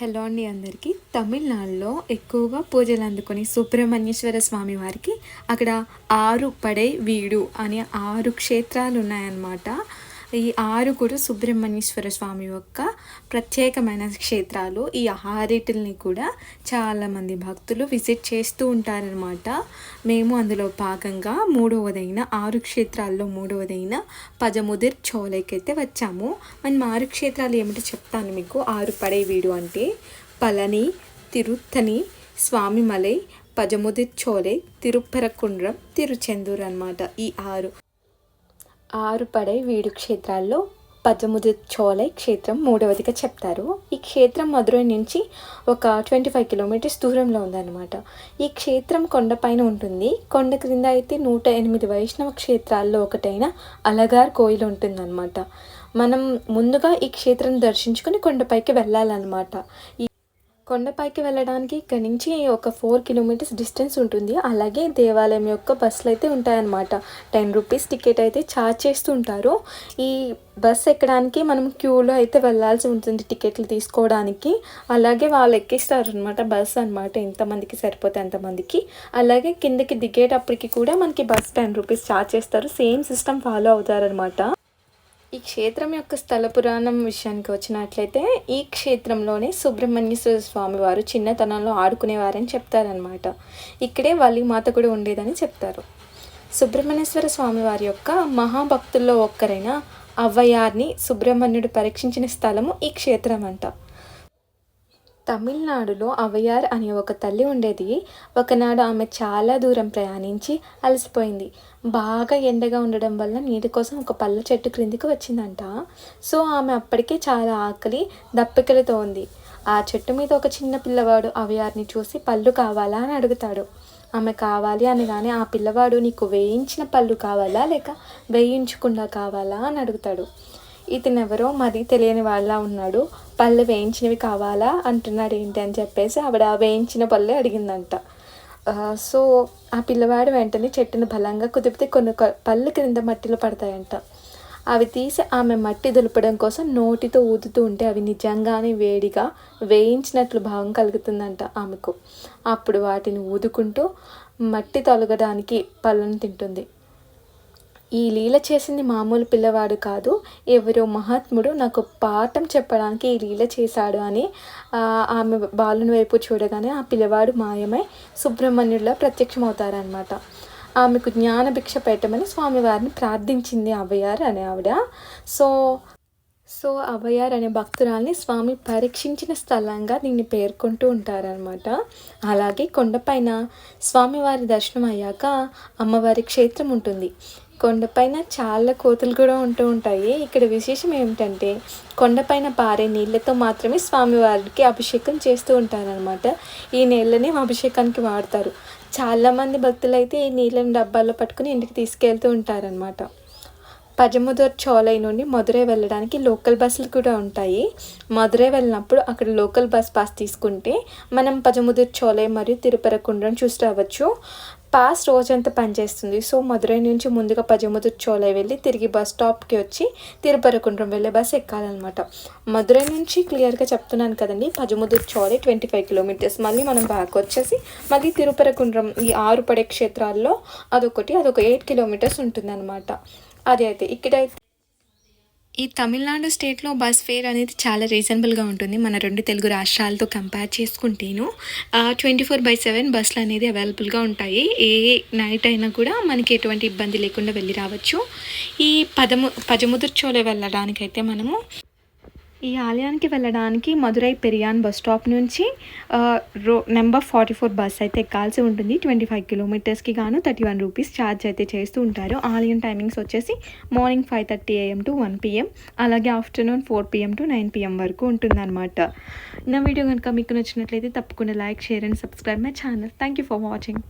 Hello అండి అందరికీ. తమిళనాడులో ఎక్కువగా పూజలు అందుకొని సుబ్రహ్మణ్యేశ్వర స్వామి వారికి అక్కడ ఆరు పడే వీడు అనే ఆరు క్షేత్రాలు ఉన్నాయన్నమాట. ఈ ఆరు కూడా సుబ్రహ్మణ్యేశ్వర స్వామి యొక్క ప్రత్యేకమైన క్షేత్రాలు ఈ ఆరిటిల్ని కూడా చాలామంది భక్తులు విజిట్ చేస్తూ ఉంటారనమాట మేము అందులో భాగంగా మూడవదైన ఆరు క్షేత్రాల్లో మూడవదైన పజముదిర్ చోలైకైతే వచ్చాము. మనం ఆరు క్షేత్రాలు ఏమిటో చెప్తాను మీకు? ఆరు పడే వీడు అంటే పళని తిరుత్తని స్వామిమలై పజముదిర్ చోలై తిరుప్పరకుండ్రం తిరుచెందూర్ అనమాట ఈ ఆరు. ఆరు పడే వీడు క్షేత్రాల్లో పద్మముది చోలై క్షేత్రం మూడవదిగా చెప్తారు. ఈ క్షేత్రం మధురై నుంచి ఒక ట్వంటీ ఫైవ్ కిలోమీటర్స్ దూరంలో ఉందన్నమాట. ఈ క్షేత్రం కొండపైన ఉంటుంది. కొండ క్రింద అయితే నూట ఎనిమిది వైష్ణవ క్షేత్రాల్లో ఒకటైన అలగార్ కోయిల్ ఉంటుందన్నమాట. మనం ముందుగా ఈ క్షేత్రం దర్శించుకొని కొండపైకి వెళ్ళాలన్నమాట. ఈ కొండపైకి వెళ్ళడానికి ఇక్కడ నుంచి ఒక ఫోర్ కిలోమీటర్స్ డిస్టెన్స్ ఉంటుంది. అలాగే దేవాలయం యొక్క బస్సులు అయితే ఉంటాయన్నమాట. టెన్ రూపీస్ టికెట్ అయితే ఛార్జ్ చేస్తుంటారు ఈ బస్ ఎక్కడానికి మనం క్యూలో అయితే వెళ్ళాల్సి ఉంటుంది టికెట్లు తీసుకోవడానికి. అలాగే వాళ్ళు ఎక్కిస్తారు అనమాట బస్ అనమాట ఎంతమందికి సరిపోతే ఎంతమందికి అలాగే కిందకి దిగేటప్పటికి కూడా మనకి బస్ టెన్ రూపీస్ ఛార్జ్ చేస్తారు. సేమ్ సిస్టమ్ ఫాలో అవుతారనమాట ఈ క్షేత్రం యొక్క స్థల పురాణం విషయానికి వచ్చినట్లయితే ఈ క్షేత్రంలోనే సుబ్రహ్మణ్యేశ్వర స్వామి వారు చిన్నతనంలో ఆడుకునేవారని చెప్తారనమాట ఇక్కడే వల్లి మాత కూడా ఉండేదని చెప్తారు. సుబ్రహ్మణ్యేశ్వర స్వామి వారి యొక్క మహాభక్తుల్లో ఒక్కరైన అవ్వయార్ని సుబ్రహ్మణ్యుడు పరీక్షించిన స్థలము ఈ క్షేత్రం అంట తమిళనాడులో అవయార్ అనే ఒక తల్లి ఉండేది. ఒకనాడు ఆమె చాలా దూరం ప్రయాణించి అలసిపోయింది. బాగా ఎండగా ఉండడం వల్ల నీటి కోసం ఒక పళ్ళ చెట్టు క్రిందికి వచ్చిందంట. సో ఆమె అప్పటికే చాలా ఆకలి దప్పికలతో ఉంది. ఆ చెట్టు మీద ఒక చిన్న పిల్లవాడు అవయార్ని చూసి పళ్ళు కావాలా అని అడుగుతాడు. ఆమె కావాలి అనగానే ఆ పిల్లవాడు నీకు వేయించిన పళ్ళు కావాలా లేక వేయించకుండా కావాలా? అని అడుగుతాడు. ఇతనెవరో మరి తెలియని వాళ్ళ ఉన్నాడు. పళ్ళు వేయించినవి కావాలా అంటున్నాడు ఏంటి అని చెప్పేసి ఆవిడ వేయించిన పళ్ళు అడిగిందంట. సో ఆ పిల్లవాడు వెంటనే చెట్టును బలంగా కుదిపితే కొన్ని పళ్ళు క్రింద మట్టిలో పడతాయంట. అవి తీసి ఆమె మట్టి దులపడం కోసం నోటితో ఊదుతూ ఉంటే అవి నిజంగానే వేడిగా వేయించినట్లు భావం కలుగుతుందంట ఆమెకు. అప్పుడు వాటిని ఊదుకుంటూ మట్టి తొలగడానికి పళ్ళను తింటుంది. ఈ లీల చేసింది మామూలు పిల్లవాడు కాదు. ఎవరో మహాత్ముడు నాకు పాఠం చెప్పడానికి ఈ లీల చేశాడు అని ఆమె బాలుని వైపు చూడగానే ఆ పిల్లవాడు మాయమై సుబ్రహ్మణ్యుడిలా ప్రత్యక్షమవుతారనమాట ఆమెకు జ్ఞానభిక్ష పెట్టమని స్వామివారిని ప్రార్థించింది అవ్వయారు అనే ఆవిడ. సో సో అభయార్ అనే భక్తురాల్ని స్వామి పరీక్షించిన స్థలంగా దీన్ని పేర్కొంటూ ఉంటారనమాట అలాగే కొండపైన స్వామివారి దర్శనం అయ్యాక అమ్మవారి క్షేత్రం ఉంటుంది. కొండపైన చాలా కోతులు కూడా ఉంటూ ఉంటాయి. ఇక్కడ విశేషం ఏమిటంటే కొండపైన పారే నీళ్ళతో మాత్రమే స్వామివారికి అభిషేకం చేస్తూ ఉంటారనమాట ఈ నీళ్ళని అభిషేకానికి వాడతారు. చాలామంది భక్తులు అయితే ఈ నీళ్ళని డబ్బాల్లో పట్టుకుని ఇంటికి తీసుకెళ్తూ ఉంటారనమాట పజముదూర్ చోలై నుండి మధురై వెళ్ళడానికి లోకల్ బస్సులు కూడా ఉంటాయి. మధురై వెళ్ళినప్పుడు అక్కడ లోకల్ బస్ పాస్ తీసుకుంటే మనం పజముదూర్ చోలై మరియు తిరుపరకుండ్రం చూసి రావచ్చు. పాస్ రోజంతా పనిచేస్తుంది సో మధురై నుంచి ముందుగా పజముదర్ చోలై వెళ్ళి తిరిగి బస్ స్టాప్కి వచ్చి తిరుపరకుండ్రం వెళ్ళే బస్ ఎక్కాలన్నమాట. మధురై నుంచి క్లియర్గా చెప్తున్నాను కదండి Pazhamudhir Solai twenty five kilometres. మళ్ళీ మనం బ్యాక్ వచ్చేసి మళ్ళీ తిరుపరకుండ్రం ఈ ఆరు పడే క్షేత్రాల్లో అదొకటి అదొక ఎయిట్ కిలోమీటర్స్ ఉంటుందన్నమాట. అది అయితే ఇక్కడైతే ఈ తమిళనాడు స్టేట్లో బస్ ఫేర్ అనేది చాలా రీజనబుల్గా ఉంటుంది. మన రెండు తెలుగు రాష్ట్రాలతో కంపేర్ చేసుకుంటేను. ట్వంటీ ఫోర్ బై సెవెన్ బస్సులు అనేది అవైలబుల్గా ఉంటాయి. ఏ నైట్ అయినా కూడా మనకి ఎటువంటి ఇబ్బంది లేకుండా వెళ్ళి రావచ్చు. ఈ పదము పజముదుర్చోలే వెళ్ళడానికైతే మనము ఈ ఆలయానికి వెళ్ళడానికి మధురై పెరియాన్ బస్ స్టాప్ నుంచి రో నెంబర్ ఫార్టీ ఫోర్ బస్ అయితే ఎక్కాల్సి ఉంటుంది. ట్వంటీ ఫైవ్ కిలోమీటర్స్కి గాను థర్టీ వన్ రూపీస్ ఛార్జ్ అయితే చేస్తూ ఉంటారు. ఆలయం టైమింగ్స్ వచ్చేసి morning five thirty AM to one PM అలాగే afternoon four PM to nine PM వరకు ఉంటుందన్నమాట. నా వీడియో కనుక మీకు నచ్చినట్లయితే తప్పకుండా like share and subscribe my channel. Thank you for watching